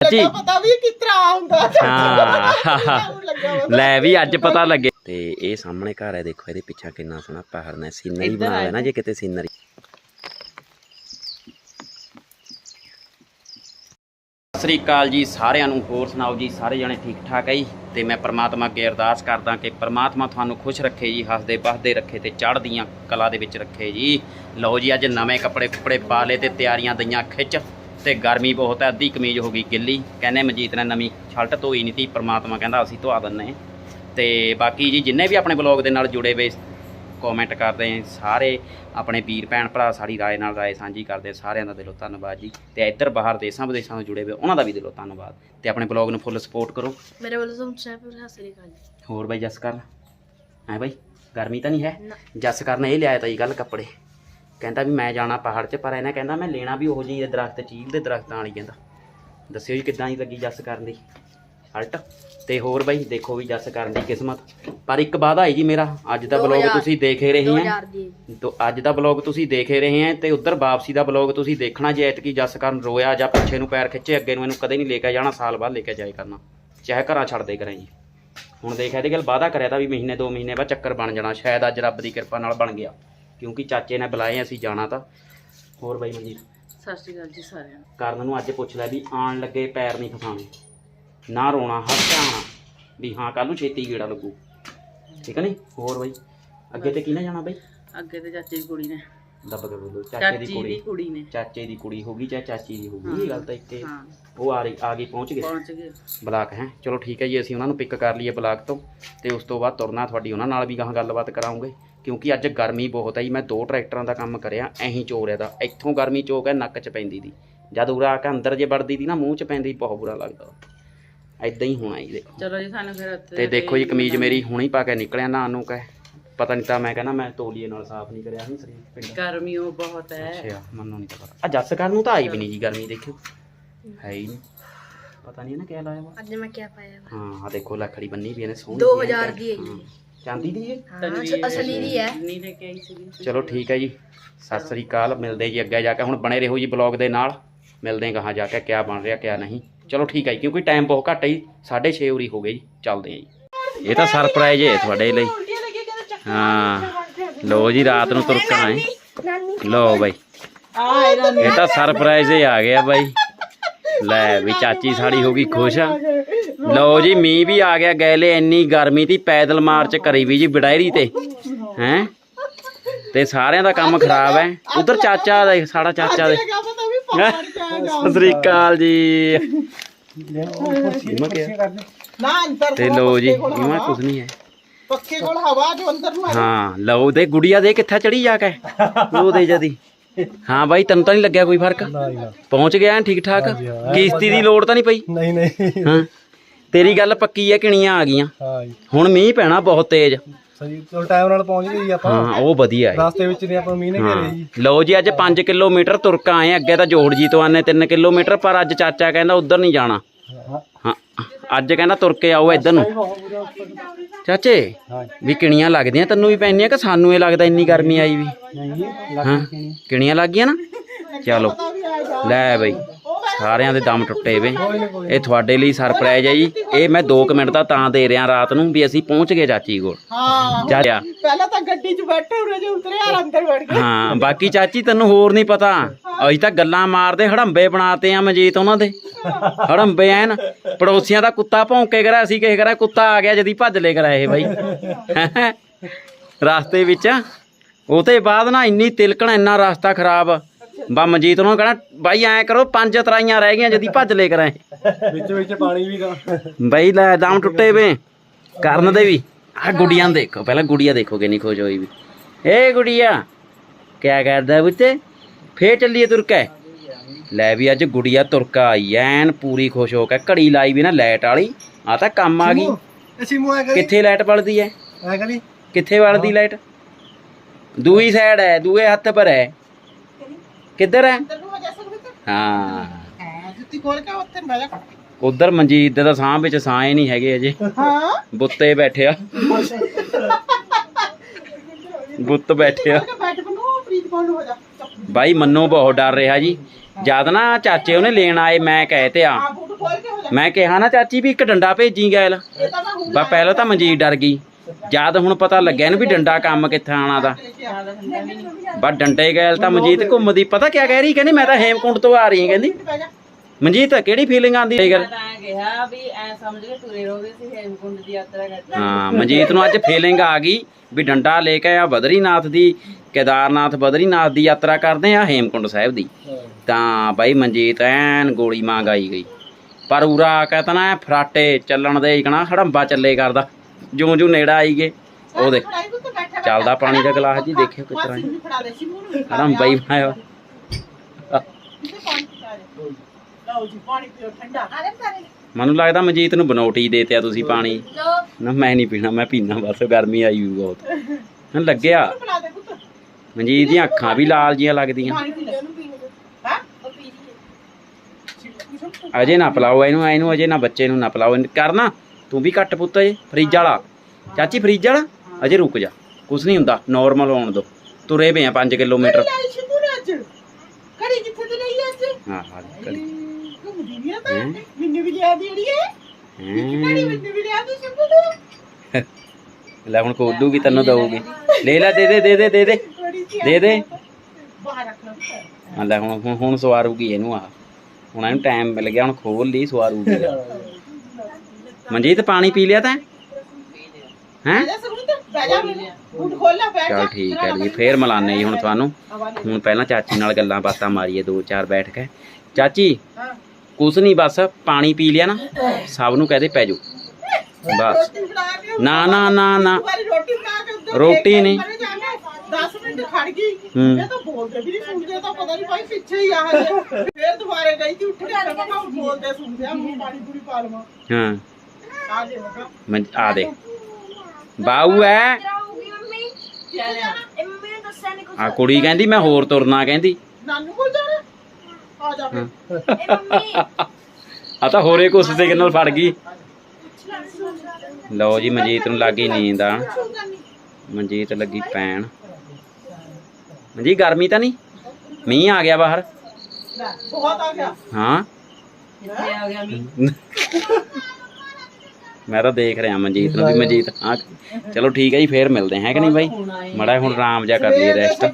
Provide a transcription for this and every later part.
ਜੀ ਪਤਾ ਵੀ ਕਿਸ ਤਰ੍ਹਾਂ ਹੁੰਦਾ ਹਾਂ। ਲੈ ਵੀ ਅੱਜ ਪਤਾ ਲੱਗੇ। ਤੇ ਇਹ ਸਾਹਮਣੇ ਘਰ ਹੈ ਦੇਖੋ ਇਹਦੇ ਪਿੱਛੇ ਕਿੰਨਾ ਸੋਹਣਾ ਪਹਾੜ ਨੇ। ਸੀਨਰੀ ਬਣਾਇਆ ਨਾ ਜੇ ਕਿਤੇ ਸੀਨਰੀ। ਸ੍ਰੀ ਅਕਾਲ ਜੀ ਸਾਰਿਆਂ ਨੂੰ ਹੋਰ ਸੁਣਾਓ ਜੀ ਸਾਰੇ ਜਣੇ ਠੀਕ ਠਾਕ ਹੈ ਜੀ? ਤੇ ਮੈਂ ਪ੍ਰਮਾਤਮਾ ਅੱਗੇ ਅਰਦਾਸ ਕਰਦਾ ਕਿ ਪ੍ਰਮਾਤਮਾ ਤੁਹਾਨੂੰ ਖੁਸ਼ ਰੱਖੇ ਜੀ ਹੱਸਦੇ ਬਸਦੇ ਰੱਖੇ ਤੇ ਚੜ੍ਹਦੀਆਂ ਕਲਾ ਦੇ ਵਿੱਚ ਰੱਖੇ ਜੀ। ਲਓ ਜੀ ਅੱਜ ਨਵੇਂ ਕੱਪੜੇ ਕੁੱਪੜੇ ਪਾ ਲਏ ਤੇ ਤਿਆਰੀਆਂ ਦਈਆਂ ਖਿੱਚ। ਤੇ ਗਰਮੀ ਬਹੁਤ ਹੈ ਅੱਧੀ ਕਮੀਜ਼ ਹੋ ਗਈ ਗਿੱਲੀ। ਕਹਿੰਦੇ ਮਜੀਤ ਨੇ ਨਵੀਂ ਛਲਟ ਧੋਈ ਨਹੀਂ ਤੀ ਪ੍ਰਮਾਤਮਾ ਕਹਿੰਦਾ ਅਸੀਂ ਧਵਾ ਦਿੰਨੇ ਤੇ ਬਾਕੀ ਜੀ ਜਿੰਨੇ ਵੀ ਆਪਣੇ ਬਲੌਗ ਦੇ ਨਾਲ ਜੁੜੇ ਹੋਏ ਕਮੈਂਟ ਕਰਦੇ ਆ ਸਾਰੇ ਆਪਣੇ ਵੀਰ ਭੈਣ ਭਰਾ ਸਾਡੀ ਰਾਏ ਨਾਲ ਰਾਏ ਸਾਂਝੀ ਕਰਦੇ ਸਾਰਿਆਂ ਦਾ ਦਿਲੋਂ ਧੰਨਵਾਦ ਜੀ। ਤੇ ਇੱਧਰ ਬਾਹਰ ਦੇਸ਼ਾਂ ਵਿਦੇਸ਼ਾਂ ਤੋਂ ਜੁੜੇ ਹੋਏ ਉਹਨਾਂ ਦਾ ਵੀ ਦਿਲੋਂ ਧੰਨਵਾਦ। ਤੇ ਆਪਣੇ ਬਲੌਗ ਨੂੰ ਫੁੱਲ ਸਪੋਰਟ ਕਰੋ। ਮੇਰੇ ਵੱਲੋਂ ਤਾਂ ਸਾਹਿਬ ਹਾਸਰੀ ਕਾਲ ਹੋਰ ਬਾਈ ਜਸ ਕਰਨ ਹੈ ਬਾਈ ਗਰਮੀ ਤਾਂ ਨਹੀਂ ਹੈ? ਜਸ ਕਰਨ ਇਹ ਲਿਆਇਆ ਤਾਂ ਜੀ ਕੱਲ ਕੱਪੜੇ। ਕਹਿੰਦਾ ਵੀ ਮੈਂ ਜਾਣਾ ਪਹਾੜ 'ਚ ਪਰ ਇਹਨੇ ਕਹਿੰਦਾ ਮੈਂ ਲੈਣਾ ਵੀ ਉਹੋ ਜਿਹੀ ਦਰਖਤ ਚੀਲ ਦੇ ਦਰਖਤਾਂ ਵਾਲੀ ਕਹਿੰਦਾ। ਦੱਸਿਓ ਜੀ ਕਿੱਦਾਂ ਦੀ ਲੱਗੀ ਜਸ ਕਰਨ ਦੀ? ਹਲਟ। ਤੇ ਹੋਰ ਬਾਈ ਦੇਖੋ ਵੀ ਜਸ ਕਰਨ ਦੀ ਕਿਸਮਤ। ਪਰ ਇੱਕ ਵਾਅਦਾ ਹੈ ਜੀ ਮੇਰਾ ਅੱਜ ਦਾ ਬਲੌਗ ਤੁਸੀਂ ਦੇਖ ਹੀ ਰਹੇ ਹੈ। ਦੀ। ਤੋ ਅੱਜ ਦਾ ਬਲੌਗ ਤੁਸੀਂ ਦੇਖ ਹੀ ਰਹੇ ਹੈ ਤੇ ਉਧਰ ਵਾਪਸੀ ਦਾ ਬਲੌਗ ਤੁਸੀਂ ਦੇਖਣਾ ਜੇ ਐਤਕੀ ਜਸ ਕਰਨ ਰੋਇਆ ਜਾਂ ਪਿੱਛੇ ਨੂੰ ਪੈਰ ਖਿੱਚੇ ਅੱਗੇ ਨੂੰ ਇਹਨੂੰ ਕਦੇ ਨਹੀਂ ਲੈ ਕੇ ਜਾਣਾ ਸਾਲ ਬਾਅਦ ਲੈ ਕੇ ਜਾਏ ਕਰਨਾ। ਚਾਹੇ ਘਰਾਂ ਛੱਡਦੇ ਕਰਾਂ ਜੀ। ਹੁਣ ਦੇਖ ਇਹਦੇ ਗੱਲ ਵਾਅਦਾ ਕਰਿਆ ਤਾਂ ਵੀ ਮਹੀਨੇ ਦੋ ਮਹੀਨੇ ਬਾਅਦ ਚੱਕਰ ਬਣ ਜਾਣਾ ਸ਼ਾਇਦ ਅੱਜ ਰੱਬ ਦੀ ਕਿਰਪਾ ਨਾਲ ਬਣ ਗਿਆ। ਕਿਉਂਕਿ ਚਾਚੇ ਨੇ ਬੁਲਾਏ ਅਸੀਂ ਜਾਣਾ ਤਾਂ। ਹੋਰ ਬਾਈ ਮਨਜੀਤ? ਸਤਿ ਸ਼੍ਰੀ ਅਕਾਲ ਜੀ ਸਾਰਿਆਂ ਨੂੰ। ਕਰਨ ਨੂੰ ਅੱਜ ਪੁੱਛ ਲੈ ਵੀ ਆਣ ਲੱਗੇ ਪੈਰ ਨਹੀਂ ਫਸਾਣੇ ਨਾ ਰੋਣਾ ਹੱਥ ਧਿਆਣਾ ਵੀ ਹਾਂ ਕੱਲ ਨੂੰ ਛੇਤੀ ਗੇੜਾ ਲੱਗੂ। ਠੀਕ ਹੈ ਨਹੀਂ ਹੋਰ ਬਾਈ? ਅੱਗੇ ਤੇ ਕਿਹਨੇ ਜਾਣਾ ਬਾਈ? ਅੱਗੇ ਤੇ ਚਾਚੇ ਦੀ ਕੁੜੀ ਨੇ। ਦੱਬ ਕੇ ਬੋਲੋ ਚਾਚੇ ਦੀ ਕੁੜੀ। ਕੁੜੀ ਨੇ। ਚਾਚੇ ਦੀ ਕੁੜੀ ਹੋਗੀ ਚਾਹੇ ਚਾਚੀ ਦੀ ਹੋਗੀ ਇਹ ਗੱਲ ਤਾਂ ਹਾਂ। ਉਹ ਆ ਰਹੀ ਆ ਗਈ ਪਹੁੰਚ ਗਏ। ਪਹੁੰਚ ਗਏ। ਬਲਾਕ ਹੈ? ਚਲੋ ਠੀਕ ਹੈ ਜੀ ਅਸੀਂ ਉਹਨਾਂ ਨੂੰ ਪਿਕ ਕਰ ਲਈਏ ਬਲਾਕ ਤੋਂ। ਤੇ ਉਸ ਤੋਂ ਬਾਅਦ ਤੁਰਨਾ ਤੁਹਾਡੀ ਉਹਨਾਂ ਨਾਲ ਵੀ ਗਾਹਾਂ ਗੱਲਬਾਤ ਕਰਾਉਂਗੇ। ਕਿਉਂਕਿ ਅੱਜ ਗਰਮੀ ਬਹੁਤ ਹੈ ਜੀ ਮੈਂ ਦੋ ਟਰੈਕਟਰਾਂ ਦਾ ਕੰਮ ਕਰਿਆ ਐਹੀਂ ਚੋਰਿਆ ਦਾ ਇੱਥੋਂ ਗਰਮੀ ਚੋਕ ਹੈ ਨੱਕ 'ਚ ਪੈਂਦੀ ਦੀ। ਜਦ ਉਰਾ ਆ ਕੇ ਅੰਦਰ ਜੇ ਵੜਦੀ ਦੀ ਨਾ ਮੂੰਹ 'ਚ ਪੈਂਦੀ ਬਹੁਤ ਬੁਰਾ ਲੱਗਦਾ। ਐਦਾਂ ਹੀ ਹੋਣਾ ਜੀ ਦੇਖੋ। ਚਲੋ ਜੀ ਸਾਨੂੰ ਫਿਰ ਤੇ ਦੇਖੋ ਜੀ ਕਮੀਜ਼ ਮੇਰੀ ਹੁਣੀ ਪਾ ਕੇ ਨਿਕਲਿਆ ਨਾ ਨੂੰ ਕਹੇ। ਪਤਾ ਨਹੀਂ ਤਾਂ ਮੈਂ ਕਹਿੰਦਾ ਮੈਂ ਤੋਲੀਏ ਨਾਲ ਸਾਫ਼ ਨਹੀਂ ਕਰਿਆ ਸੀ ਸਰੀਰ ਪਿੰਡ। ਗਰਮੀ ਉਹ ਬਹੁਤ ਹੈ। ਅੱਛਾ ਮੈਨੂੰ ਨਹੀਂ ਪਤਾ ਆ ਜੱਸ ਕਰਨ ਨੂੰ ਤਾਂ ਆਈ ਵੀ ਨਹੀਂ ਜੀ ਗਰਮੀ ਦੇਖਿਓ। ਹੈ ਹੀ ਨਹੀਂ। ਪਤਾ ਨਹੀਂ ਨਾ ਕਿਆ ਲਾਇਆ ਵਾ। ਅੱਜ ਮੈਂ ਕੀ ਪਾਇਆ ਹਾਂ ਆ ਦੇਖੋ ਲੱਖੜੀ ਬੰਨੀ ਵੀ ਇਹਨੇ ਸੋਹਣੀ 2000 ਦੀ ਹੈ। ਜੀ। ਚਾਂਦੀ ਦੀ ਹੈ ਹਾਂ ਅਸਲੀ ਦੀ ਹੈ। ਨਹੀਂ ਲੈ ਕੇ ਆਈ ਸੀ ਚਲੋ ਠੀਕ ਹੈ ਜੀ। ਸਤਿ ਸ੍ਰੀ ਅਕਾਲ ਮਿਲਦੇ ਜੀ ਅੱਗੇ ਜਾ ਕੇ। ਹੁਣ ਬਣੇ ਰਹੋ ਜੀ ਬਲੌਗ ਦੇ ਨਾਲ। ਮਿਲਦੇ ਹਾਂ ਕਹਾਂ ਜਾ ਕੇ ਕਿਆ ਬਣ ਰਿਹਾ ਕਿਆ ਨਹੀਂ। ਚਲੋ ਠੀਕ ਹੈ ਜੀ ਕਿਉਂਕਿ ਟਾਈਮ ਬਹੁਤ ਘੱਟ ਹੈ ਜੀ। 6:30 ਉਰੀ ਹੋ ਗਏ ਜੀ ਚੱਲਦੇ ਹਾਂ ਜੀ। ਇਹ ਤਾਂ ਸਰਪ੍ਰਾਈਜ਼ ਹੈ ਤੁਹਾਡੇ ਲਈ। ਹਾਂ ਲੋ ਜੀ ਰਾਤ ਨੂੰ ਤੁਰਕਣਾ ਹੈ ਲੋ ਬਾਈ। ਆ ਇਹ ਤਾਂ ਸਰਪ੍ਰਾਈਜ਼ ਹੀ ਆ ਗਿਆ ਬਾਈ। ਲੈ ਵੀ ਚਾਚੀ ਸਾੜੀ ਹੋ ਗਈ ਖੁਸ਼ ਆ। ਲਓ ਜੀ ਮੀਂਹ ਵੀ ਆ ਗਿਆ ਗੈਲੇ ਇੰਨੀ ਗਰਮੀ ਦੀ ਪੈਦਲ ਮਾਰਚ ਕਰੀ ਵੀ ਜੀ ਬਡਾਇਰੀ ਤੇ ਹੈ? ਤੇ ਸਾਰਿਆਂ ਦਾ ਕੰਮ ਖਰਾਬ ਹੈ। ਉਧਰ ਚਾਚਾ ਦਾ ਸਾਡਾ ਚਾਚਾ ਦੇ। ਸਤਿ ਸ੍ਰੀ ਅਕਾਲ ਜੀ। ਮੈਂ ਕਿਹਾ ਨਾ ਅੰਦਰ ਤੇ ਲਓ ਜੀ ਇਮਾ ਕੁਝ ਨਹੀਂ ਹੈ। ਪੱਖੇ ਕੋਲ ਹਵਾ ਜੋ ਅੰਦਰ ਨੂੰ ਹਾਂ ਲਓ ਦੇ ਗੁੜੀਆ ਦੇ ਕਿੱਥੇ ਚੜੀ ਜਾ ਕੇ? ਉਹ ਦੇ ਜਦੀ। ਹਾਂ ਬਾਈ ਤੈਨੂੰ ਤਾਂ ਨਹੀਂ ਲੱਗਿਆ ਕੋਈ ਫ਼ਰਕ? ਪਹੁੰਚ ਗਿਆ ਠੀਕ ਠਾਕ? ਕਿਸ਼ਤੀ ਦੀ ਲੋੜ ਤਾਂ ਨਹੀਂ ਪਈ? ਨਹੀਂ ਨਹੀਂ। ਹਾਂ। ਤੇਰੀ ਗੱਲ ਪੱਕੀ ਹੈ ਕਿਣੀਆਂ ਆ ਗਈਆਂ? ਹਾਂ ਜੀ। ਹੁਣ ਮੀਂਹ ਪੈਣਾ ਬਹੁਤ ਤੇਜ਼। ਸਹੀ ਚਲੋ ਟਾਈਮ ਨਾਲ ਪਹੁੰਚ ਗਏ ਜੀ ਆਪਾਂ। ਹਾਂ ਉਹ ਵਧੀਆ ਹੈ। ਰਸਤੇ ਵਿੱਚ ਨਹੀਂ ਆਪਾਂ ਨੂੰ ਮੀਂਹ ਨੇ ਘੇਰੇ ਜੀ। ਲਓ ਜੀ ਅੱਜ 5 ਕਿਲੋਮੀਟਰ ਤੁਰ ਕੇ ਆਏ ਅੱਗੇ ਤਾਂ ਜੋੜ ਜੀ ਤੋਂ ਆਨੇ 3 ਕਿਲੋਮੀਟਰ ਪਰ ਅੱਜ ਚਾਚਾ ਕਹਿੰਦਾ ਉਧਰ ਨਹੀਂ ਜਾਣਾ। ਹਾਂ। ਹਾਂ ਅੱਜ ਕਹਿੰਦਾ ਤੁਰ ਕੇ ਆਓ ਇੱਧਰ ਨੂੰ। ਚਾਚੇ ਹਾਂ। ਵੀ ਕਿਣੀਆਂ ਲੱਗਦੀਆਂ ਤੈਨੂੰ ਵੀ ਪੈਣੀਆਂ ਕਿ ਸਾਨੂੰ ਇਹ ਲੱਗਦਾ ਇੰਨੀ ਗਰਮੀ ਆਈ ਵੀ? ਨਹੀਂ ਹਾਂ ਕਿਣੀਆਂ ਲੱਗ ਗਈਆਂ ਨਾ? ਚਲੋ। ਲੈ ਬਈ। ਸਾਰਿਆਂ ਦੇ ਦਮ ਟੁੱਟੇ ਵੇ। ਇਹ ਤੁਹਾਡੇ ਲਈ ਸਰਪ੍ਰਾਈਜ਼ ਹੈ ਜੀ। ਇਹ ਮੈਂ 2 ਮਿੰਟ ਦਾ ਤਾਂ ਦੇ ਰਿਹਾ ਰਾਤ ਨੂੰ ਵੀ ਅਸੀਂ ਪਹੁੰਚ ਗਏ ਚਾਚੀ ਕੋਲ। ਹਾਂ। ਚਾਚਾ ਪਹਿਲਾਂ ਤਾਂ ਗੱਡੀ 'ਚ ਬੈਠੇ ਉਰੇ ਜੇ ਉਤਰੇ ਆ ਅੰਦਰ ਵੜ ਗਏ। ਹਾਂ ਬਾਕੀ ਚਾਚੀ ਤੈਨੂੰ ਹੋਰ ਨਹੀਂ ਪਤਾ। ਅਸੀਂ ਤਾਂ ਗੱਲਾਂ ਮਾਰਦੇ ਹੜੰਬੇ ਬਣਾਤੇ ਆ ਮਜੀਤ ਉਹਨਾਂ ਦੇ। ਹੜੰਬੇ ਐਨ ਪੜੋਸੀਆਂ ਦਾ ਕੁੱਤਾ ਭੌਂਕੇ ਕਰਾ ਅਸੀਂ ਕਿਸੇ ਕਰਾ ਕੁੱਤਾ ਆ ਗਿਆ ਜਦੀ ਭੱਜ ਲੈ ਕਰਾ ਇਹ ਬਾਈ। ਰਸਤੇ ਵਿੱਚ ਉਹ ਤੇ ਬਾਅਦ ਨਾ ਇੰਨੀ ਤਿਲਕਣ ਇੰਨਾ ਰਸਤਾ ਖਰਾਬ। ਬਾ ਮਜੀਤ ਨੂੰ ਕਹਣਾ ਬਾਈ ਐਂ ਕਰੋ ਪੰਜ ਤਰਾਈਆਂ ਰਹਿ ਗਈਆਂ ਜਦੀ ਭੱਜ ਲੈ ਕਰਾ ਵਿੱਚ ਵਿੱਚ ਪਾਣੀ ਵੀ ਦਾ ਬਈ ਲੈ ਦਮ ਟੁੱਟੇ ਵੇ ਕਰਨ ਦੇ ਵੀ। ਆ ਗੁੜੀਆਂ ਦੇਖੋ ਪਹਿਲਾਂ ਗੁੜੀਆ ਦੇਖੋ ਕਿੰਨੀ ਖੁਸ਼ ਹੋਈ ਵੀ। ਏ ਗੁੜੀਆ ਕਿਆ ਕਰਦਾ ਬੁੱਤੇ ਫੇਰ ਚੱਲੀਏ ਤੁਰਕਾ ਲੈ ਵੀ ਅੱਜ ਗੁੜੀਆ ਤੁਰਕਾ ਆਈ ਐਨ ਪੂਰੀ ਖੁਸ਼ ਹੋ ਕੇ ਘੜੀ ਲਾਈ ਵੀ ਨਾ ਲਾਈਟ ਵਾਲੀ। ਆ ਤਾਂ ਕੰਮ ਆ ਗਈ। ਅਸੀਂ ਮੂੰਹ ਕਰੀ। ਕਿੱਥੇ ਲਾਈਟ ਬਲਦੀ ਐ ਐ ਕਰੀ। ਕਿੱਥੇ ਬਲਦੀ ਲਾਈਟ? ਦੂਈ ਸਾਈਡ ਹੈ ਦੂਏ ਹੱਥ ਪਰ ਹੈ ਕਿੱਧਰ ਹੈ? ਹੋ। ਜੁੱਤੀ ਖੋਲ ਕੇ ਉੱਥੇ ਬਹਿ ਜਾ। ਉਧਰ ਮਨਜੀਤ ਦੇ ਤਾਂ ਸਾਹ ਵਿੱਚ ਸਾਹ ਹੀ ਨਹੀਂ ਹੈਗੇ ਅਜੇ। ਹਾਂ। ਬੁੱਤੇ ਬੈਠਿਆ ਬੁੱਤ ਬੈਠਿਆ। ਬਾਈ ਮੰਨੋ ਬਹੁਤ ਡਰ ਰਿਹਾ ਜੀ। ਜਦ ਨਾ ਚਾਚੇ ਉਹਨੇ ਲੈਣ ਆਏ ਮੈਂ ਕਹੇ ਤੇ ਆ। ਮੈਂ ਕਿਹਾ ਨਾ ਚਾਚੀ ਵੀ ਇੱਕ ਡੰਡਾ ਭੇਜੀ ਗੈਲ। ਬਾ ਪਹਿਲਾਂ ਤਾਂ ਮਨਜੀਤ ਡਰ ਗਈ। ਜਦ ਹੁਣ ਪਤਾ ਲੱਗਿਆ ਇਹਨੂੰ ਵੀ ਡੰਡਾ ਕੰਮ ਕਿੱਥੇ ਆਣਾ ਦਾ। ਬਾ ਡੰਡੇ ਗੈਲ ਤਾਂ ਮਨਜੀਤ ਘੁੰਮਦੀ। ਪਤਾ ਕਿਆ ਕਹਿ ਰਹੀ? ਕਹਿੰਦੀ ਮੈਂ ਤਾਂ ਹੇਮਕੁੰਡ ਤੋਂ ਆ ਰਹੀ ਹਾਂ। ਕਹਿੰਦੀ ਮਨਜੀਤ ਕਿਹੜੀ ਫੀਲਿੰਗ ਆਂਦੀ ਇਹ ਗੱਲ ਕਿਹਾ ਵੀ ਐ ਸਮਝ ਕੇ ਤੁਰੇ ਰਹੋਗੇ ਸੀ ਹੇਮਕੁੰਡ ਦੀ ਯਾਤਰਾ ਕਰਦੇ ਹਾਂ ਮਨਜੀਤ ਨੂੰ ਅੱਜ ਫੀਲਿੰਗ ਆ ਗਈ ਵੀ ਡੰਡਾ ਲੈ ਕੇ ਆ ਬਦਰੀਨਾਥ ਦੀ ਕੇਦਾਰਨਾਥ ਬਦਰੀਨਾਥ ਦੀ ਯਾਤਰਾ ਕਰਦੇ ਆ ਹੇਮਕੁੰਡ ਸਾਹਿਬ ਦੀ। ਤਾਂ ਬਾਈ ਮਨਜੀਤ ਐਨ ਗੋਲੀ ਮਾਂਗ ਆਈ ਗਈ। ਪਰ ਉਰਾ ਕਹਤਾ ਨਾ ਫਰਾਟੇ ਚੱਲਣ ਦੇ ਇਕਣਾ ਹੜੰਬਾ ਚੱਲੇ ਕਰਦਾ। ਜਿਉਂ ਜਿਉਂ ਨੇੜਾ ਆਈ ਗਏ ਉਹ ਦੇਖ ਚੱਲਦਾ ਪਾਣੀ ਦਾ ਗਲਾਸ ਜੀ ਦੇਖਿਓ ਕਿਸ ਤਰ੍ਹਾਂ ਮਾਸੀ ਨੂੰ ਵੀ ਫੜਾ ਦੇ ਸ਼ਿਮੂ ਨੂੰ ਵੀ ਫੜਾ ਹੜੰਬਾ ਹੀ ਬਣਾਇਆ ਕਿਤੇ ਪਾਣੀ ਪੀਤਾ ਜੇ ਲਓ ਜੀ ਪਾਣੀ ਪੀਓ ਠੰਡਾ ਆਰੇ ਬਤਾਰੇ ਮੈਨੂੰ ਲੱਗਦਾ ਮਨਜੀਤ ਨੂੰ ਬਨੋਟੀ ਦੇਤਿਆ ਤੁਸੀਂ ਪਾਣੀ। ਨਾ ਮੈਂ ਨਹੀਂ ਪੀਣਾ ਮੈਂ ਪੀਣਾ ਬਸ ਗਰਮੀ ਆਈ ਹੋਈ ਬਹੁਤ। ਮੈਨੂੰ ਲੱਗਿਆ। ਮਨਜੀਤ ਦੀਆਂ ਅੱਖਾਂ ਵੀ ਲਾਲ ਜੀਆਂ ਲੱਗਦੀਆਂ। ਅਜੇ ਨਾ ਪਲਾਓ ਇਹਨੂੰ ਇਹਨੂੰ ਅਜੇ ਨਾ ਬੱਚੇ ਨੂੰ ਨਾ ਪਲਾਓ। ਕਰਨਾ? ਤੂੰ ਵੀ ਘੱਟ ਪੁੱਤ ਅਜੇ ਫਰਿੱਜ ਵਾਲਾ। ਚਾਚੀ ਫਰਿੱਜ ਵਾਲਾ? ਅਜੇ ਰੁਕ ਜਾ। ਕੁਛ ਨਹੀਂ ਹੁੰਦਾ ਨਾਰਮਲ ਹੋਣ ਦੋ। ਤੁਰੇ ਪਏ ਆ 5 ਕਿਲੋਮੀਟਰ। ਕੜੀ ਕਿੱਥੇ ਤੇ ਲਈ ਅੱਜ? ਹਾਂ ਹਾਂ ਕਲੀ ਘੁੰਮਦੀ ਨਹੀਂ ਆ ਤਾਂ। ਹੈਂ? ਮੈਨੂੰ ਵੀ ਲਿਆ ਦੀ ਅੜੀਏ ਕੜੀ ਹੈਂ। ਮੈਨੂੰ ਵੀ ਲਿਆ ਦੀ ਸ਼ਿਮੂ ਨੂੰ ਲੈ ਹੁਣ ਵੀ ਤੈਨੂੰ ਦਊਗੀ। ਲੈ ਲੈ। ਦੇ ਦੇ ਦੇ ਦੇ ਦੇ ਦੇ। ਦੇ ਦੇ। ਬਾਹਰ ਰੱਖ ਲੈ ਪੁੱਤ। ਹਾਂ ਲੈ ਹੁਣ- ਹੁਣ ਸਵਾਰੂਗੀ ਇਹਨੂੰ ਆ। ਹੁਣ ਇਹਨੂੰ ਟਾਈਮ ਮਿਲ ਗਿਆ ਹੁਣ ਖੋਲ ਲਈ ਸਵਾਰੂਗੀ। ਮਨਜੀਤ ਪਾਣੀ ਪੀ ਲਿਆ ਤੈਂ? ਹੈਂ? ਚਲ ਠੀਕ ਹੈ ਜੀ ਫੇਰ ਮਿਲਾਨੇ ਜੀ ਹੁਣ ਤੁਹਾਨੂੰ। ਹੁਣ ਪਹਿਲਾਂ ਚਾਚੀ ਨਾਲ ਗੱਲਾਂ ਬਾਤਾਂ ਮਾਰੀਏ ਦੋ ਚਾਰ ਬੈਠ ਕੇ। ਚਾਚੀ ਕੁਛ ਨਹੀਂ ਬਸ ਪਾਣੀ ਪੀ ਲਿਆ ਨਾ। ਸਭ ਨੂੰ ਕਹਦੇ ਪੈ ਜਾਓ। ਬਸ। ਕੇ ਨਾ ਨਾ ਨਾ ਨਾ। ਰੋਟੀ ਕੇ ਕੇ ਨਹੀਂ। ਪਰੇ ਜਾ ਕੇ 10 ਮਿੰਟ ਖੜ ਗਈ। ਇਹ ਤਾਂ ਬੋਲਦੇ ਵੀ ਨਹੀਂ ਸੁਣਦੇ ਤਾਂ ਪਤਾ ਨਹੀਂ ਭਾਈ ਪਿੱਛੇ ਹੀ ਆ ਹਜੇ। ਫੇਰ ਦੁਬਾਰੇ ਗਈ ਤੇ ਉੱਠ ਕੇ ਮੈਂ ਬੋਲਦੇ ਸੁਣਦੇ ਆ ਮੂੰਹ ਪਾਣੀ ਪੂਰੀ ਪਾ ਲਵਾਂ। ਹਾਂ। ਆ ਦੇ ਬਾਊ ਐ। ਆ ਕੁੜੀ ਕਹਿੰਦੀ ਮੈਂ ਹੋਰ ਤੁਰਨਾ ਕਹਿੰਦੀ। ਨਾਨੂ ਕੋਲ ਜਾਣਾ ਆ ਜਾ ਫਿਰ। ਆ ਤਾਂ ਹੋਰੇ ਕੁਛ ਸਿਗਨਲ ਫੜ ਗਈ। ਲਓ ਜੀ ਮਨਜੀਤ ਨੂੰ ਲੱਗੀ ਨੀਂਦ ਆ। ਮਨਜੀਤ ਲੱਗੀ ਪੈਣ। ਮਨਜੀਤ ਗਰਮੀ ਤਾਂ ਨਹੀਂ? ਮੀਂਹ ਆ ਗਿਆ ਬਾਹਰ। ਬਹੁਤ ਆ ਗਿਆ। ਹਾਂ। ਕਿੱਥੇ ਆ ਗਿਆ ਮੀ ਮੈਂ ਤਾਂ ਦੇਖ ਰਿਹਾ ਮਨਜੀਤ ਨੂੰ ਵੀ ਮਨਜੀਤ ਹਾਂ ਚਲੋ ਠੀਕ ਹੈ ਜੀ ਫੇਰ ਮਿਲਦੇ ਹਾਂ ਕਿ ਨਹੀਂ ਬਾਈ? ਮੜਾ ਹੁਣ ਆਰਾਮ ਜਾ ਕਰ ਲਈ ਸਵੇਰ ਦੇ ਰੈਸਟ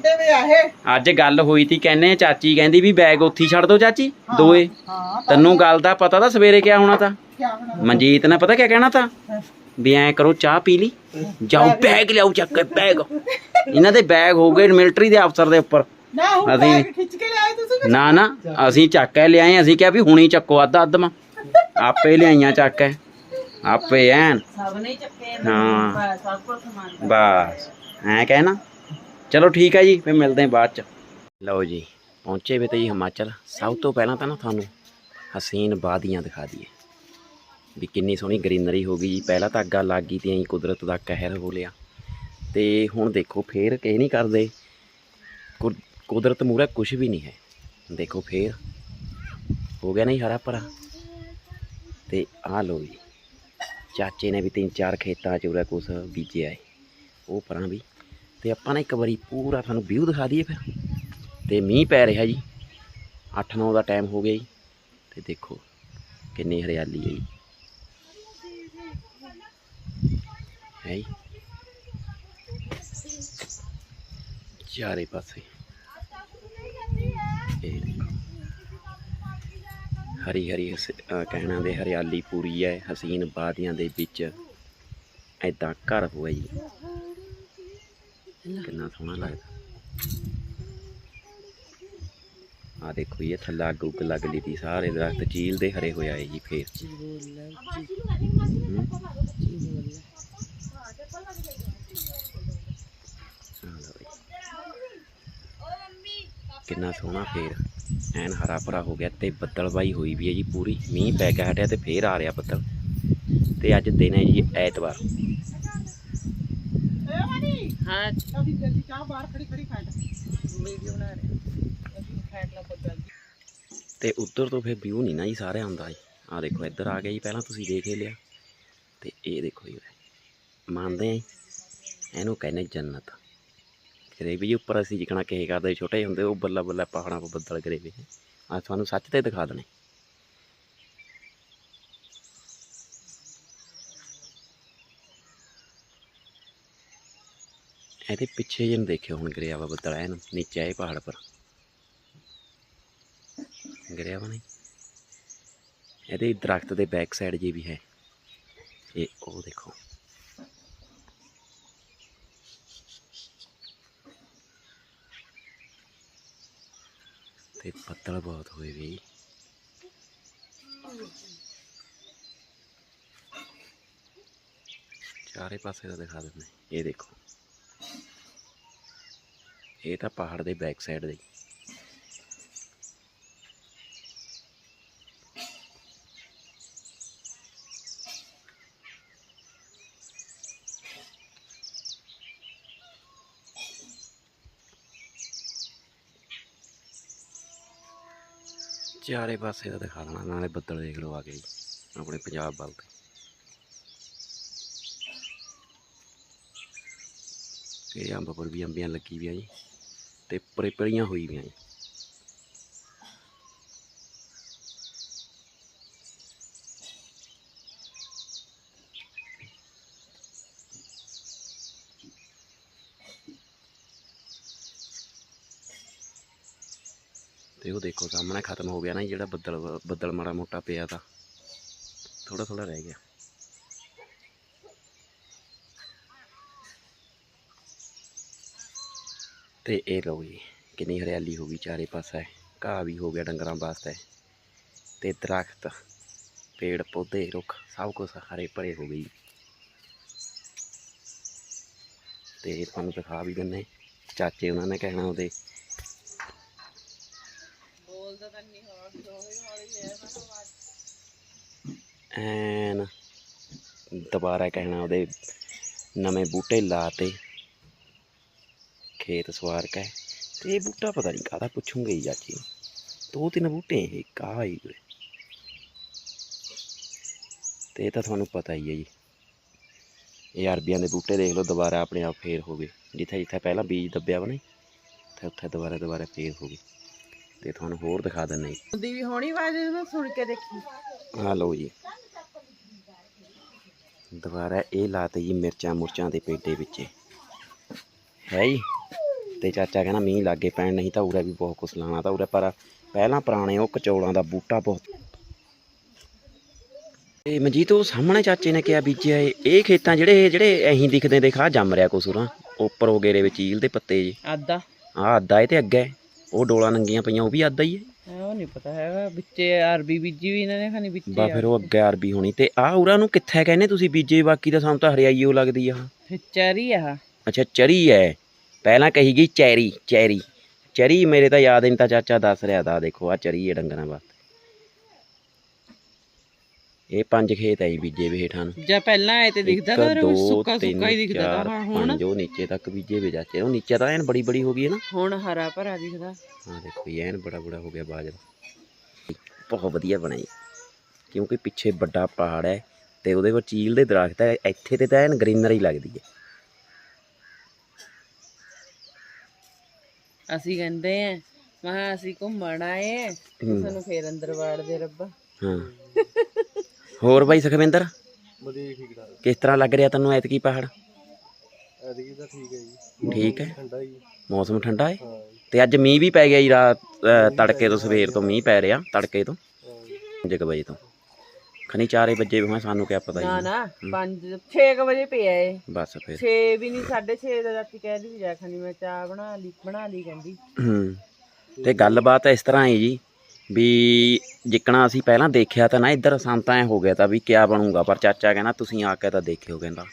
ਅੱਜ ਗੱਲ ਹੋਈ ਤੀ ਕਹਿੰਨੇ ਚਾਚੀ ਕਹਿੰਦੀ ਵੀ ਬੈਗ ਉੱਥੇ ਛੱਡ ਦੋ ਚਾਚੀ ਦੋਏ। ਤੈਨੂੰ ਗੱਲ ਦਾ ਪਤਾ ਤਾਂ ਸਵੇਰੇ ਕਿਆ ਹੋਣਾ ਤਾਂ। ਮਨਜੀਤ ਨੇ ਪਤਾ ਕਿਆ ਕਹਿਣਾ ਤਾਂ? ਵੀ ਐਂ ਕਰੋ ਚਾਹ ਪੀ ਲਈ ਜਾਓ ਬੈਗ ਲਿਆਓ ਚੱਕ ਕੇ ਬੈਗ ਇਹਨਾਂ ਦੇ ਬੈਗ ਹੋ ਗਏ ਮਿਲਟਰੀ ਦੇ ਅਫਸਰ ਦੇ ਉੱਪਰ। ਨਾ ਅਸੀਂ- ਬੈਗ ਖਿੱਚ ਕੇ ਲਿਆਏ ਤੁਸੀਂ ਕਿ ਨਾ ਨਾ ਅਸੀਂ ਚੱਕ ਕੇ ਲਿਆਏ ਅਸੀਂ ਕਿਹਾ ਵੀ ਹੁਣੀ ਚੱਕੋ ਅੱਧਾ ਅੱਧਮਾ ਆਪੇ ਲਿਆਈਆਂ ਚੱਕ ਕੇ। ਆਪੇ ਐਨ। ਸਭ ਨੇ ਚੱਕੇ ਹਾਂ। ਬਸ, ਸਭ ਕੁਝ ਸਮਾਨ ਬਸ ਐਂ ਕਹਿਣਾ ਚਲੋ ਠੀਕ ਹੈ ਜੀ ਫਿਰ ਮਿਲਦੇ ਹਾਂ ਬਾਅਦ ਚ। ਲਓ ਜੀ ਪਹੁੰਚੇ ਵੇ ਤੇ ਜੀ ਹਿਮਾਚਲ। ਸਭ ਤੋਂ ਪਹਿਲਾਂ ਤਾਂ ਨਾ ਤੁਹਾਨੂੰ ਹਸੀਨ ਬਾਦੀਆਂ ਦਿਖਾ ਦਈਏ। ਵੀ ਕਿੰਨੀ ਸੋਹਣੀ ਗ੍ਰੀਨਰੀ ਹੋ ਗਈ ਜੀ। ਪਹਿਲਾਂ ਤਾਂ ਅੱਗਾ ਲੱਗ ਗਈ ਤੇ ਐਂ ਕੁਦਰਤ ਦਾ ਕਹਿਰ ਹੋ ਲਿਆ। ਤੇ ਹੁਣ ਦੇਖੋ ਫੇਰ ਕਿਸੇ ਨਹੀਂ ਕਰਦੇ। ਕੁਦਰਤ ਮੂਰੇ ਕੁਝ ਵੀ ਨਹੀਂ ਹੈ। ਦੇਖੋ ਫੇਰ। ਹੋ ਗਿਆ ਨਹੀਂ ਹਰਾ ਭਰਾ। ਤੇ ਆਹ ਲਓ ਜੀ। ਚਾਚੇ ਨੇ ਵੀ ਤਿੰਨ ਚਾਰ ਖੇਤਾਂ 'ਚ ਉਰੇ ਕੁਛ ਬੀਜਿਆ ਏ। ਉਹ ਪਰਾਂ ਵੀ। ਤੇ ਆਪਾਂ ਨਾ ਇੱਕ ਵਾਰੀ ਪੂਰਾ ਤੁਹਾਨੂੰ ਵਿਊ ਦਿਖਾ ਦਈਏ ਫਿਰ। ਤੇ ਮੀਂਹ ਪੈ ਰਿਹਾ ਜੀ। 8-9 ਦਾ ਟਾਈਮ ਹੋ ਗਿਆ ਜੀ। ਤੇ ਦੇਖੋ ਕਿੰਨੀ ਹਰਿਆਲੀ ਹੈ ਜੀ। ਹੈ ਜੀ। ਚਾਰੇ ਪਾਸੇ। ਇਹ ਹਰੀ ਹਰੀ ਹਸ- ਕਹਿਣਾ ਦੇ ਹਰਿਆਲੀ ਪੂਰੀ ਹੈ ਹਸੀਨ ਬਾਦੀਆਂ ਦੇ ਵਿੱਚ ਐਦਾਂ ਘਰ ਹੋਇਆ ਜੀ। ਕਿੰਨਾ ਸੋਹਣਾ ਲੱਗਦਾ। ਆ ਦੇਖੋ ਇਹ ਥੱਲਾ ਅੱਗ ਉੱਗ ਲੱਗ ਲਈ ਤੀ ਸਾਰੇ ਦਰਖਤ ਚੀਲ ਦੇ ਹਰੇ ਹੋਇਆ ਹੈ ਜੀ ਫੇਰ। ਕਿੰਨਾ ਸੋਹਣਾ ਫੇਰ। ਐਨ ਹਰਾ ਭਰਾ ਹੋ ਗਿਆ ਤੇ ਬੱਦਲਬਾਈ ਹੋਈ ਵੀ ਹੈ ਜੀ ਪੂਰੀ। ਮੀਂਹ ਪੈ ਕੇ ਹਟਿਆ ਤੇ ਫੇਰ ਆ ਰਿਹਾ ਬੱਦਲ। ਤੇ ਅੱਜ ਦਿਨ ਹੈ ਜੀ ਐਤਵਾਰ। ਹਾਂ ਅਭੀ ਜਲਦੀ ਚਾਹ ਬਾਹਰ ਖੜੀ ਖੜੀ ਖਾਣ ਵੀਡੀਓ ਬਣਾ ਰਹੇ ਫੈਟ ਲਾ ਬੱਦਲ ਤੇ ਉੱਧਰ ਤੋਂ ਫਿਰ ਵਿਊ ਨਹੀਂ ਨਾ ਜੀ ਸਾਰੇ ਆਉਂਦਾ ਜੀ। ਆ ਦੇਖੋ ਇੱਧਰ ਆ ਗਿਆ ਜੀ ਪਹਿਲਾਂ ਤੁਸੀਂ ਦੇਖ ਹੀ ਲਿਆ। ਤੇ ਇਹ ਦੇਖੋ ਜੀ। ਮੰਨਦੇ ਆ ਜੀ। ਇਹਨੂੰ ਕਹਿੰਦੇ ਜੰਨਤ। ਗਰੇਵੀ ਉੱਪਰ ਅਸੀਂ ਜਿਕਣਾ ਕਹੇ ਕਰਦੇ ਛੋਟੇ ਹੁੰਦੇ, ਉਹ ਬੱਲਾ ਬੱਲਾ ਪਹਾੜਾਂ 'ਤੇ ਬੱਦਲ ਗਰੇਵੀ ਆ ਤੁਹਾਨੂੰ ਸੱਚ ਤੇ ਦਿਖਾ ਦਣੇ। ਇਹਦੇ ਪਿੱਛੇ ਜਨ ਦੇਖਿਓ ਹੁਣ ਗਰੇਵਾ ਬੱਦਲ ਆਇਆ ਨਾ ਨੀਚੇ ਆਏ ਪਹਾੜ ਪਰ। ਗਰੇਵਾ ਨਹੀਂ। ਇਹਦੇ ਦਰਖਤ ਦੇ ਬੈਕ ਸਾਈਡ ਜੀ ਵੀ ਹੈ। ਇਹ ਉਹ ਦੇਖੋ। ਤੇ ਬੱਦਲ ਬਹੁਤ ਹੋਏ ਵੀ। ਚਾਰੇ ਪਾਸੇ ਦਾ ਦਿਖਾ ਦਿੰਦੇ। ਇਹ ਦੇਖੋ। ਇਹ ਤਾਂ ਪਹਾੜ ਦੇ ਬੈਕ ਸਾਈਡ ਦੇ। ਚਾਰੇ ਪਾਸੇ ਦਾ ਦਿਖਾ ਦੇਣਾ, ਨਾਲੇ ਬੱਦਲ ਦੇਖ ਲਓ ਆ ਕੇ ਜੀ ਆਪਣੇ ਪੰਜਾਬ ਵੱਲ ਤੇ। ਇਹ ਅੰਬ ਪਰ ਵੀ ਅੰਬੀਆਂ ਲੱਗੀ ਵੀਆਂ ਜੀ, ਤੇ ਪਰੇ ਹੋਈ ਵੀਆਂ ਜੀ। ਤੇ ਉਹ ਦੇਖੋ ਸਾਹਮਣੇ ਖਤਮ ਹੋ ਗਿਆ ਨਾ ਜਿਹੜਾ ਬੱਦਲ ਬੱਦਲ ਮਾੜਾ ਮੋਟਾ ਪਿਆ ਤਾਂ। ਥੋੜਾ ਥੋੜਾ ਰਹਿ ਗਿਆ। ਤੇ ਇਹ ਲਓ ਜੀ, ਕਿੰਨੀ ਹਰਿਆਲੀ ਹੋ ਗਈ ਚਾਰੇ ਪਾਸੇ। ਘਾਹ ਵੀ ਹੋ ਗਿਆ ਡੰਗਰਾਂ ਵਾਸਤੇ। ਤੇ ਦਰਖਤ, ਪੇੜ, ਪੌਦੇ, ਰੁੱਖ, ਸਭ ਕੁਝ ਹਰੇ ਭਰੇ ਹੋ ਗਈ ਤੇ ਇਹ ਤੁਹਾਨੂੰ ਦਿਖਾ ਵੀ ਦਿੰਨੇ ਚਾਚੇ ਉਹਨਾਂ ਨੇ ਕਹਿਣਾ ਉਹਦੇ ਬੋਲਦਾ ਤਾਂ ਨਹੀਂ ਹੌਲੀ ਹੌਲੀ ਹੌਲੀ ਹੈ ਮੈਂ ਕਿਹਾ ਆਵਾਜ਼ ਐਨ ਦੁਬਾਰਾ ਕਹਿਣਾ ਉਹਦੇ ਨਵੇਂ ਬੂਟੇ ਲਾਤੇ। ਖੇਤ ਸਵਾਰ ਕੇ ਤੇ ਇਹ ਬੂਟਾ ਪਤਾ ਨਹੀਂ ਕਾਹਦਾ ਪੁੱਛੂਗੇ ਹੀ ਚਾਚੀ ਦੋ ਤਿੰਨ ਬੂਟੇ ਇਹ ਕਾਹ ਹੀ ਉਰੇ। ਤੇ ਇਹ ਤਾਂ ਤੁਹਾਨੂੰ ਪਤਾ ਹੀ ਹੈ ਜੀ। ਇਹ ਅਰਬੀਆਂ ਦੇ ਬੂਟੇ ਦੇਖ ਲਓ, ਦੁਬਾਰਾ ਆਪਣੇ ਆਪ ਫੇਰ ਹੋ ਗਏ। ਜਿੱਥੇ ਜਿੱਥੇ ਪਹਿਲਾਂ ਬੀਜ ਦੱਬਿਆ ਬਣੇ ਨਹੀਂ ਉੱਥੇ ਉੱਥੇ ਦੁਬਾਰਾ ਦੁਬਾਰਾ ਫੇਰ ਹੋ ਗਏ। ਤੇ ਤੁਹਾਨੂੰ ਹੋਰ ਦਿਖਾ ਦਿੰਦੇ ਜੀ ਹੁੰਦੀ ਵੀ ਹੋਣੀ ਆਵਾਜ਼ ਨੂੰ ਸੁਣ ਕੇ ਦੇਖੀ। ਆ ਲਓ ਜੀ। ਦੁਬਾਰਾ ਇਹ ਲਾਤੇ ਜੀ ਮਿਰਚਾਂ ਮੁਰਚਾਂ ਦੇ ਪੇਡੇ ਵਿੱਚ। ਹੈ ਜੀ। ਤੇ ਚਾਚਾ ਕਹਿੰਦਾ ਮੀਂਹ ਲੱਗੇ ਪੈਣ ਨਹੀਂ ਤਾਂ ਉਰੇ ਵੀ ਬਹੁਤ ਕੁਛ ਲਾਣਾ ਤਾਂ ਉਰੇ ਪਰ ਪਹਿਲਾਂ ਪੁਰਾਣੇ ਉਹ ਕਚੌਲਾਂ ਦਾ ਬੂਟਾ ਬਹੁਤ। ਤੇ ਮਨਜੀਤ ਉਹ ਸਾਹਮਣੇ ਚਾਚੇ ਨੇ ਕਿਹਾ ਬੀਜਿਆ ਇਹ ਇਹ ਖੇਤਾਂ ਜਿਹੜੇ ਜਿਹੜੇ ਐਂ ਦਿਖਦੇ ਦੇਖ ਆ ਜੰਮ ਰਿਆ ਕੁਛ ਉਰਾਂ ਉੱਪਰ ਵਗੈਰੇ ਵਿੱਚ ਈਲ ਦੇ ਪੱਤੇ ਜੀ। ਆਦਾ ਆ ਅੱਧਾ ਇਹ ਤੇ ਅੱਗਾ। ਹੈ। ਉਹ ਡੋਲਾ ਨੰਗੀਆਂ ਪਈਆਂ ਉਹ ਵੀ ਅੱਧਾ ਹੀ। ਹੈ ਉਹ ਨਹੀਂ ਪਤਾ ਹੈਗਾ ਵਿੱਚੇ ਅਰਬੀ ਬੀਜੀ ਵੀ ਇਹਨਾਂ ਨੇ ਖਾਣੀ ਵਿੱਚੇ ਬਾ ਫਿਰ ਉਹ ਅੱਗੇ ਅਰਬੀ ਹੋਣੀ। ਤੇ ਆ ਉਰਾਂ ਨੂੰ ਕਿੱਥੇ ਕਹਿੰਦੇ ਤੁਸੀਂ ਬੀਜੇ ਬਾਕੀ ਤਾਂ ਸਾਨੂੰ ਤਾਂ ਹਰਿਆਈ ਉਹ ਲੱਗਦੀ ਆ। ਫਿਰ ਚੈਰੀ ਆ ਅੱਛਾ ਚਰੀ ਹੈ। ਪਹਿਲਾਂ ਕਹੀ ਗਈ ਚੈਰੀ ਚੈਰੀ। ਚਰੀ ਮੇਰੇ ਤਾਂ ਯਾਦ ਨਹੀਂ ਤਾਂ ਚਾਚਾ ਦੱਸ ਰਿਹਾ ਦਾ ਦੇਖੋ ਆ ਚਰੀ ਹੈ ਡੰਗਰਾਂ ਵਾਸਤੇ। ਇਹ ਪੰਜ ਖੇਤ ਜੀ ਬੀਜੇ ਵੇ ਹੇਠਾਂ ਨੂੰ। ਜਾਂ ਪਹਿਲਾਂ ਆਏ ਤੇ ਦਿਖਦਾ ਤਾਂ ਦੋ, ਸੁੱਕਾ ਸੁੱਕਾ ਹੀ ਦਿਖਦਾ ਤਾਂ ਹੁਣ। ਉਹ ਨੀਚੇ ਤੱਕ ਬੀਜੇ ਵੇ ਚਾਚੇ ਉਹ ਨੀਚੇ ਤਾਂ ਐਨ ਬੜੀ ਬੜੀ ਹੋ ਗਈ ਹੈ ਨਾ। ਹੁਣ ਹਰਾ ਭਰਾ ਦਿਖਦਾ। ਹਾਂ ਦੇਖੋ ਜੀ ਐਨ ਬੜਾ ਬੜਾ ਹੋ ਗਿਆ ਬਾਜਰਾ। ਬਹੁਤ ਵਧੀਆ ਬਣਿਆ ਜੀ। ਕਿਉਂਕਿ ਪਿੱਛੇ ਵੱਡਾ ਪਹਾੜ ਹੈ ਤੇ ਉਹਦੇ ਕੋਲ ਚੀਲ ਦੇ ਦਰਖਤ ਹੈ ਇੱਥੇ ਤੇ ਤਾਂ ਐਨ ਗ੍ਰੀਨਰੀ ਲੱਗਦੀ ਹੈ। ਅਸੀਂ ਕਹਿੰਦੇ ਆ ਮਹਾ ਅਸੀਂ ਘੁੰਮਣ ਆਏ। ਸਾਨੂੰ ਫੇਰ ਅੰਦਰ ਵਾੜਦੇ ਰੱਬਾ। ਹਾਂ। ਹੋਰ ਬਾਈ ਸੁਖਵਿੰਦਰ? ਵਧੀਆ ਠੀਕ ਠਾਕ। ਕਿਸ ਤਰ੍ਹਾਂ ਲੱਗ ਰਿਹਾ ਤੈਨੂੰ ਐਤਕੀ ਪਹਾੜ? ਐਤਕੀ ਤਾਂ ਠੀਕ ਹੈ ਜੀ। ਠੀਕ ਹੈ। ਠੰਡਾ ਹੀ ਮੌਸਮ ਠੰਡਾ ਹੈ? ਤੇ ਅੱਜ ਮੀਂਹ ਵੀ ਪੈ ਗਿਆ ਜੀ ਰਾਤ ਤੜਕੇ ਤੋਂ ਸਵੇਰ ਤੋਂ ਮੀਂਹ ਪੈ ਰਿਹਾ ਤੜਕੇ ਤੋਂ। 5 ਵਜੇ ਤੋਂ। ਖਣੀ 4 ਵਜੇ ਵੀ ਸਾਨੂੰ ਕਿਆ ਪਤਾ ਨਾ ਜੀ ਨਾ 5 6 ਵਜੇ ਪਿਆ ਏ। ਬਸ ਫਿਰ। 6 ਵੀ ਨਹੀਂ 6:30 ਦਾ ਰਾਤੀ ਕਹਿ ਰਹੀ ਜਾ ਖਣੀ ਮੈਂ ਚਾਹ ਬਣਾ ਲਈ ਬਣਾ ਲਈ ਕਹਿੰਦੀ। ਹੂੰ। ਤੇ ਗੱਲਬਾਤ ਇਸ ਤਰ੍ਹਾਂ ਹੈ ਜੀ ਵੀ ਜਿੱਕਣਾ ਅਸੀਂ ਪਹਿਲਾਂ ਦੇਖਿਆ ਤਾਂ ਨਾ ਇੱਧਰ ਸੰਤਾਂ ਐ ਹੋ ਗਿਆ ਤਾਂ ਵੀ ਕਿਆ ਬਣੂਗਾ ਪਰ ਚਾਚਾ ਕਹਿੰਦਾ ਤੁਸੀਂ ਆ ਕੇ ਤਾਂ ਦੇਖਿਓ ਕਹਿੰਦਾ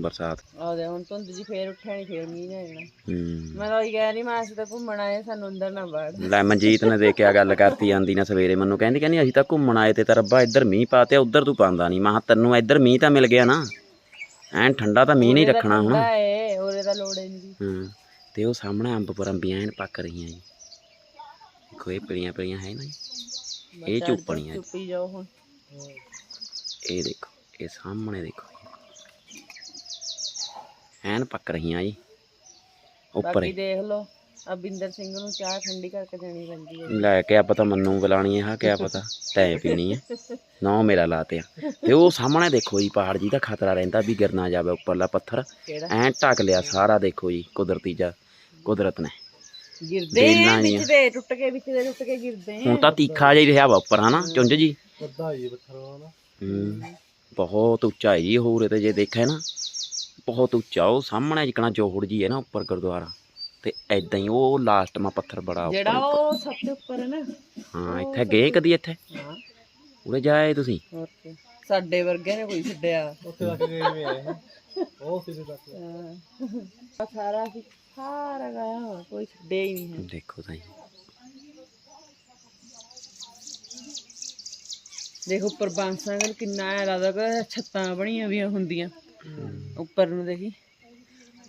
ਬਰਸਾਤ। ਆਦੇ ਹੁਣ ਧੁੰਦ ਜੀ ਫੇਰ ਉੱਠਿਆ ਨਹੀਂ ਫੇਰ ਮੀਂਹ ਨੇ ਹੂੰ। ਮੈਂ ਤਾਂ ਉਹੀ ਕਹਿ ਰਹੀ ਮੈਂ ਅਸੀਂ ਤਾਂ ਘੁੰਮਣ ਆਏ ਸਾਨੂੰ ਅੰਦਰ ਨਾ ਵੜ ਲੈ ਮਨਜੀਤ ਨੇ ਦੇਖਿਆ ਗੱਲ ਕਰਤੀ ਆਂਦੀ ਨਾ ਸਵੇਰੇ ਮੈਨੂੰ ਕਹਿੰਦੀ ਕਹਿੰਦੀ ਅਸੀਂ ਤਾਂ ਘੁੰਮਣ ਆਏ ਤੇ ਤਾਂ ਰੱਬਾ ਇੱਧਰ ਮੀਂਹ ਪਾਤੇ ਉੱਧਰ ਤੂੰ ਪਾਉਂਦਾ ਨਹੀਂ ਮਹਾ ਤੈਨੂੰ ਇੱਧਰ ਮੀਂਹ ਤਾਂ ਮਿਲ ਗਿਆ ਨਾ। ਐਨ ਠੰਡਾ ਤਾਂ ਮੀਂਹ ਨਹੀਂ ਰੱਖਣਾ ਹੁਣ। ਏ ਉਹਦੇ ਤਾਂ ਲੋੜ ਹੀ ਨਹੀਂ। ਹਾਂ। ਤੇ ਉਹ ਸਾਹਮਣੇ ਅੰਬ ਪਰ ਅੰਬੀਆਂ ਐਨ ਪੱਕ ਰਹੀਆਂ ਜੀ। ਇਹ ਪੜੀਆਂ ਪੜੀਆਂ ਹੈ ਨਾ ਇਹ ਝੁੱਪਣੀਆਂ ਜੀ। ਚੁੱਪੀ ਜਾਓ ਹੁਣ। ਇਹ ਦੇਖੋ ਇਹ ਸਾਹਮਣੇ ਦੇਖੋ। ਐਨ ਪੱਕ ਰਹੀਆਂ ਜੀ ਉੱਪਰ ਬਾਕੀ ਦੇਖ ਲਓ ਆ ਬਿੰਦਰ ਸਿੰਘ ਨੂੰ ਚਾਹ ਠੰਡੀ ਕਰਕੇ ਦੇਣੀ ਪੈਂਦੀ ਹੈ। ਲੈ ਕੇ ਪਤਾ ਮੰਨੂ ਬੁਲਾਣੀ ਆ ਕਿਆ ਪਤਾ ਤੈ ਪੀਣੀ ਆ ਨਾ ਮੇਰਾ ਲਾਤੇ ਆ ਤੇ ਉਹ ਸਾਹਮਣੇ ਦੇਖੋ ਜੀ ਪਹਾੜ ਜੀ ਦਾ ਖਤਰਾ ਰਹਿੰਦਾ ਵੀ ਗਿਰ ਨਾ ਜਾਵੇ ਉੱਪਰਲਾ ਪੱਥਰ। ਐਂ ਢੱਕ ਲਿਆ ਸਾਰਾ ਦੇਖੋ ਜੀ ਕੁਦਰਤੀ ਜਾ ਕੁਦਰਤ ਨੇ। ਗਿਰਦੇ ਵੇਲਾਂ ਆ ਨੀ ਵਿੱਚ ਦੇ ਟੁੱਟ ਕੇ ਵਿੱਚ ਦੇ ਟੁੱਟ ਕੇ ਗਿਰਦੇ ਹੁਣ ਤਾਂ ਤੀਖਾ ਜਿਹਾ ਹੀ ਰਿਹਾ ਵਾ ਉੱਪਰ ਹਨਾ ਚੁੰਝ ਜੀ? ਹੀ ਨਾ। ਹੂੰ ਬਹੁਤ ਉੱਚਾ ਹੈ ਜੀ ਹੋਰ ਤੇ ਜੇ ਦੇਖਿਆ ਨਾ ਬਹੁਤ ਉੱਚਾ ਉਹ ਸਾਹਮਣੇ ਜਿਕਣਾ ਜੋਹੜ ਜੀ ਹੈ ਨਾ ਉੱਪਰ ਗੁਰਦੁਆਰਾ ਤੇ ਐਦਾਂ ਹੀ ਉਹ ਲਾਸਟ ਮਾ ਪੱਥਰ ਬੜਾ ਜਿਹੜਾ ਉੱਪਰ। ਉਹ ਸਭ ਤੋਂ ਉੱਪਰ ਹੈ ਨਾ ਹਾਂ ਇੱਥੇ ਗਏ ਕਦੀ ਇੱਥੇ? ਹਾਂ। ਉਰੇ ਜਾਏ ਤੁਸੀਂ? ਹੋਰ ਕੀ। ਸਾਡੇ ਵਰਗੇ ਨੇ ਕੋਈ ਛੱਡਿਆ। ਉੱਥੇ ਤੱਕ ਗਏ ਵੀ ਆਏ। ਹੈ ਉਹ ਸਿਰੇ ਤੱਕ। ਹਾਂ। ਆਹ ਸਾਰਾ ਸੀ। ਸਾਰਾ ਗਿਆ ਹੋਇਆ, ਕੋਈ ਛੱਡਿਆ ਹੀ ਨਹੀਂ ਹੈ। ਦੇਖੋ ਤਾਂ ਦੇਖੋ ਉੱਪਰ ਬਾਂਸਾਂਗਲ ਕਿੰਨਾ ਐ ਲੱਗਦਾ ਕਿ ਛੱਤਾਂ ਬਣੀਆਂ ਵੀਆਂ ਹੁੰਦੀਆਂ। ਉੱਪਰ ਨੂੰ ਦੇਖੀ।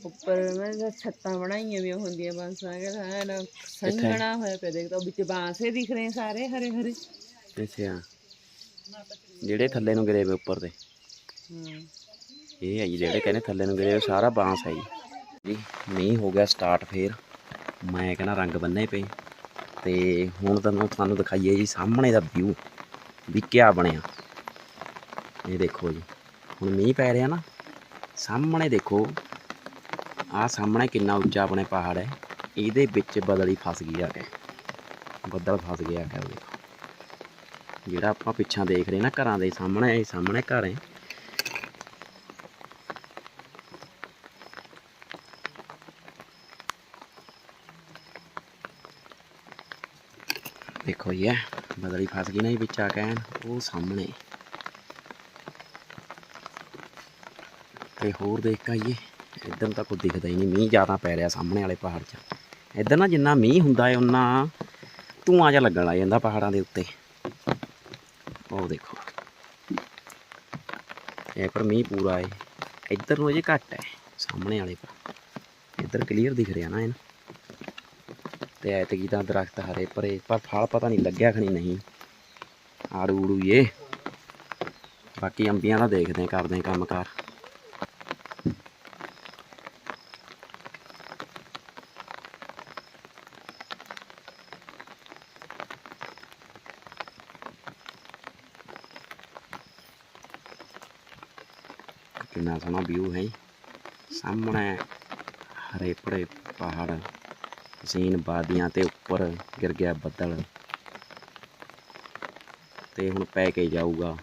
ਉੱਪਰ ਮੈਂ ਛੱਤਾਂ ਬਣਾਈਆਂ ਵੀਆਂ ਹੁੰਦੀਆਂ ਬਾਂਸਾਂਗਲ ਹੈ ਨਾ ਸੰਘਣਾ ਹੋਇਆ ਪਿਆ ਦੇਖ ਤਾਂ ਵਿੱਚ ਬਾਂਸੇ ਦਿਖ ਰਹੇ ਸਾਰੇ ਹਰੇ ਹਰੇ। ਅੱਛਾ। ਜਿਹੜੇ ਥੱਲੇ ਨੂੰ ਗਿਰੇ ਵੇ ਉੱਪਰ ਤੇ। ਇਹ ਹੈ ਜੀ ਜਿਹੜੇ ਕਹਿੰਦੇ ਥੱਲੇ ਨੂੰ ਗਿਰੇ ਵੇ ਸਾਰਾ ਬਾਂਸ ਹੈ ਜੀ। ਜੀ, ਮੀਂਹ ਹੋ ਗਿਆ ਸਟਾਰਟ ਫੇਰ। ਮੈਂ ਕਹਿੰਦਾ ਰੰਗ ਬੰਨੇ ਪਏ। ਤੇ ਹੁਣ ਤੁਹਾਨੂੰ ਤੁਹਾਨੂੰ ਦਿਖਾਈਏ ਜੀ, ਸਾਹਮਣੇ ਦਾ ਵਿਊ ਵੀ ਕਿਆ ਬਣਿਆ। ਇਹ ਦੇਖੋ ਜੀ, ਹੁਣ ਮੀਂਹ ਪੈ ਰਿਹਾ ਨਾ, ਸਾਹਮਣੇ ਦੇਖੋ, ਆਹ ਸਾਹਮਣੇ ਕਿੰਨਾ ਉੱਚਾ ਆਪਣੇ ਪਹਾੜ ਹੈ। ਇਹਦੇ ਵਿੱਚ ਬਦਲ ਹੀ ਫਸ ਗਈ ਆ ਕੇ ਬੱਦਲ ਫਸ ਗਿਆ ਹੈ ਦੇਖੋ। ਜਿਹੜਾ ਆਪਾਂ ਪਿੱਛਾਂ ਦੇਖ ਰਹੇ ਨਾ ਘਰਾਂ ਦੇ ਸਾਹਮਣੇ, ਇਹ ਸਾਹਮਣੇ ਘਰ ਹੈ। ਦੇਖੋ ਇਹ ਬਦਲੀ ਫਸ ਗਈ ਨਾ ਇਹ ਵਿੱਚ ਆ ਕੇ ਉਹ ਸਾਹਮਣੇ। ਤੇ ਹੋਰ ਦੇਖ ਕੇ ਆਈਏ, ਇੱਧਰ ਤਾਂ ਕੋਈ ਦਿਖਦਾ ਹੀ ਨਹੀਂ, ਮੀਂਹ ਜ਼ਿਆਦਾ ਪੈ ਰਿਹਾ ਸਾਹਮਣੇ ਵਾਲੇ ਪਹਾੜ 'ਚ। ਇੱਧਰ ਨਾ ਜਿੰਨਾ ਮੀਂਹ ਹੁੰਦਾ ਹੈ ਉਨਾ ਧੂਆਂ ਜਿਹਾ ਲੱਗਣ ਲੱਗ ਜਾਂਦਾ ਪਹਾੜਾਂ ਦੇ ਉੱਤੇ। ਉਹ ਦੇਖੋ। ਇਹ ਪਰ ਮੀਂਹ ਪੂਰਾ ਹੈ। ਇੱਧਰ ਨੂੰ ਅਜੇ ਘੱਟ ਹੈ, ਸਾਹਮਣੇ ਵਾਲੇ ਇੱਧਰ ਕਲੀਅਰ ਦਿਖ ਰਿਹਾ ਨਾ ਇਹਨ। ਤੇ ਐਤਕੀ ਤਾਂ ਦਰਖਤ ਹਰੇ ਭਰੇ ਪਰ ਫਲ ਪਤਾ ਨਹੀਂ ਲੱਗਿਆ ਖਣੀ ਨਹੀਂ ਆੜੂ ਊੜੂ ਇਹ। ਬਾਕੀ ਅੰਬੀਆਂ ਦਾ ਦੇਖਦੇ ਹਾਂ, ਕਰਦੇ ਹਾਂ ਕੰਮਕਾਰ। ਕਿੰਨਾ ਸੋਹਣਾ ਵਿਊ ਹੈ ਸਾਹਮਣੇ ਹਰੇ ਭਰੇ ਪਹਾੜ। ਹਸੀਨ ਬਾਦੀਆਂ ਤੇ ਉੱਪਰ ਗਿਰ ਗਿਆ ਬੱਦਲ। ਤੇ ਹੁਣ ਪੈ ਕੇ ਜਾਊਗਾ।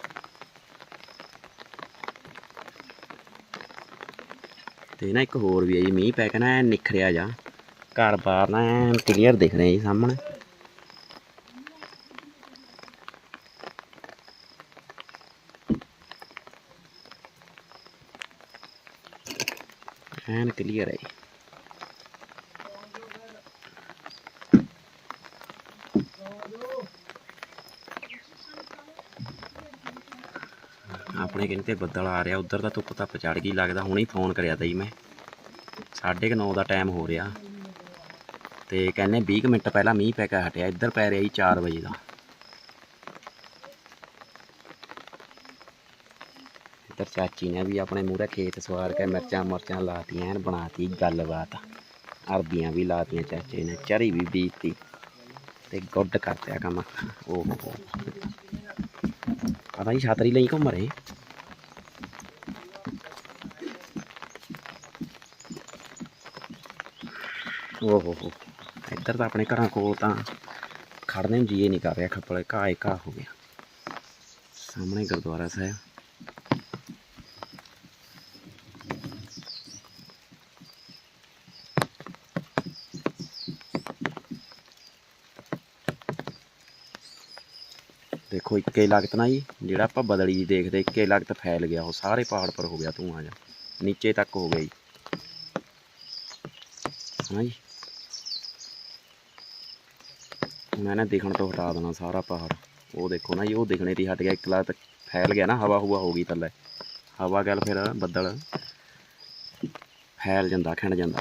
ਤੇ ਨਾ ਇੱਕ ਹੋਰ ਵੀ ਹੈ ਜੀ, ਮੀਂਹ ਪੈ ਕੇ ਨਾ ਨਿਖਰਿਆ ਜਾ। ਘਰ ਬਾਹਰ ਨਾ ਕਲੀਅਰ ਦਿਖ ਰਹੇ ਜੀ ਸਾਹਮਣੇ। ਐਨ ਕਲੀਅਰ ਹੈ ਜੀ। ਆਪਣੇ ਕਹਿੰਦੇ ਬੱਦਲ ਆ ਰਿਹਾ, ਉਧਰ ਦਾ ਧੁੱਪ ਧੱਪ ਚੜ ਗਈ, ਲੱਗਦਾ ਹੁਣੇ ਹੀ ਫੋਨ ਕਰਿਆ ਤਾ ਜੀ ਮੈਂ 9:30 ਦਾ ਟਾਈਮ ਹੋ ਰਿਹਾ ਤੇ ਕਹਿੰਦੇ 20 ਮਿੰਟ ਪਹਿਲਾਂ ਮੀਂਹ ਪੈ ਕੇ ਹਟਿਆ, ਇੱਧਰ ਪੈ ਰਿਹਾ ਜੀ 4 ਵਜੇ ਦਾ। ਇੱਧਰ ਚਾਚੀ ਨੇ ਵੀ ਆਪਣੇ ਮੂਹਰੇ ਖੇਤ ਸਵਾਰ ਕੇ ਮਿਰਚਾਂ ਮੁਰਚਾਂ ਲਾਤੀਆਂ, ਐਨ ਬਣਾਤੀ ਗੱਲਬਾਤ। ਅਰਬੀਆਂ ਵੀ ਲਾਤੀਆਂ ਚਾਚੇ ਨੇ, ਚਰੀ ਵੀ ਬੀਜਤੀ ਤੇ ਗੁੱਡ ਕਰਤਿਆ ਕੰਮ। ਓਹ ਹੋ ਪਤਾ ਨਹੀਂ ਛਾਤਰੀ ਲਈ ਘੁੰਮ ਰਹੇ। ਓਹ ਹੋ ਇੱਧਰ ਤਾਂ ਆਪਣੇ ਘਰਾਂ ਕੋਲ ਤਾਂ ਖੜਨੇ ਨੂੰ ਜੀਏ ਨਹੀਂ ਕਰ ਰਿਹਾ ਖੱਪਲੇ ਘਾਹ ਹੀ ਘਾਹ ਹੋ ਗਿਆ। ਸਾਹਮਣੇ ਗੁਰਦੁਆਰਾ ਸਾਹਿਬ। ਦੇਖੋ, ਇੱਕੇ ਲਗਤ ਨਾ ਜੀ, ਜਿਹੜਾ ਆਪਾਂ ਬਦਲੀ ਜੀ ਦੇਖਦੇ, ਇੱਕੇ ਲਗਤ ਫੈਲ ਗਿਆ, ਉਹ ਸਾਰੇ ਪਹਾੜ ਪਰ ਹੋ ਗਿਆ ਧੂਆਂ ਜਾ ਨੀਚੇ ਤੱਕ ਹੋ ਗਿਆ ਜੀ। ਹਾਂ ਜੀ। ਮੈਂ ਨਾ ਦਿਖਣ ਤੋਂ ਹਟਾ ਦੇਣਾ ਸਾਰਾ ਪਹਾੜ। ਉਹ ਦੇਖੋ ਨਾ ਜੀ, ਉਹ ਦਿਖਣੇ ਦੀ ਹਟ ਗਿਆ। ਇੱਕ ਲਗਤ ਫੈਲ ਗਿਆ ਨਾ, ਹਵਾ ਹੁਵਾ ਹੋ ਗਈ ਥੱਲੇ। ਹਵਾ ਗੱਲ ਫਿਰ ਬੱਦਲ। ਫੈਲ ਜਾਂਦਾ, ਖਿੰਡ ਜਾਂਦਾ।